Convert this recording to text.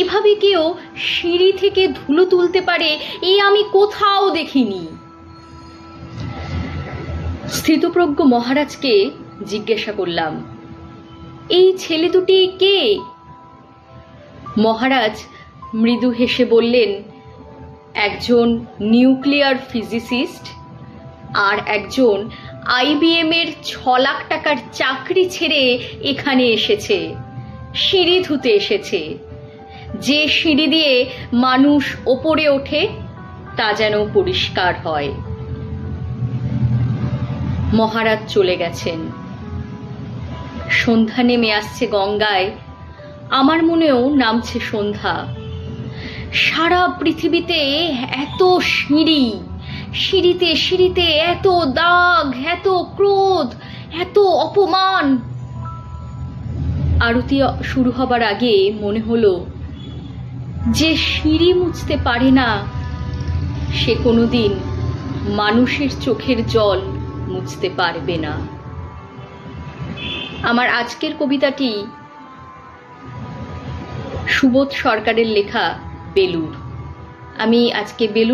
এভাবে কেউ সিঁড়ি থেকে ধুলো তুলতে পারে এই আমি কোথাও দেখিনি। স্থিতপ্রজ্ঞ মহারাজকে জিজ্ঞাসা করলাম, এই ছেলে দুটি কে? মহারাজ মৃদু হেসে বললেন, একজন নিউক্লিয়ার ফিজিসিস্ট আর একজন আইবিএম এর ছ লাখ টাকার চাকরি ছেড়ে এখানে এসেছে, সিঁড়ি ধুতে এসেছে। যে সিঁড়ি দিয়ে মানুষ ওপরে ওঠে, তা যেন পরিষ্কার হয়। মহারাজ চলে গেছেন। সন্ধ্যা নেমে আসছে গঙ্গায়। আমার মনেও নামছে সন্ধ্যা। সারা পৃথিবীতে এত সিঁড়ি, সিঁড়িতে সিঁড়িতে এত দাগ, এত ক্রোধ, এত অপমান। আরতি শুরু হবার আগে মনে হলো যে সিঁড়ি মুছতে পারে না, সে কোনোদিন মানুষের চোখের জল মুছতে পারবে না। আমার আজকের কবিতাটি সুবোধ সরকারের লেখা বেলুর আমি আজকে বেলুর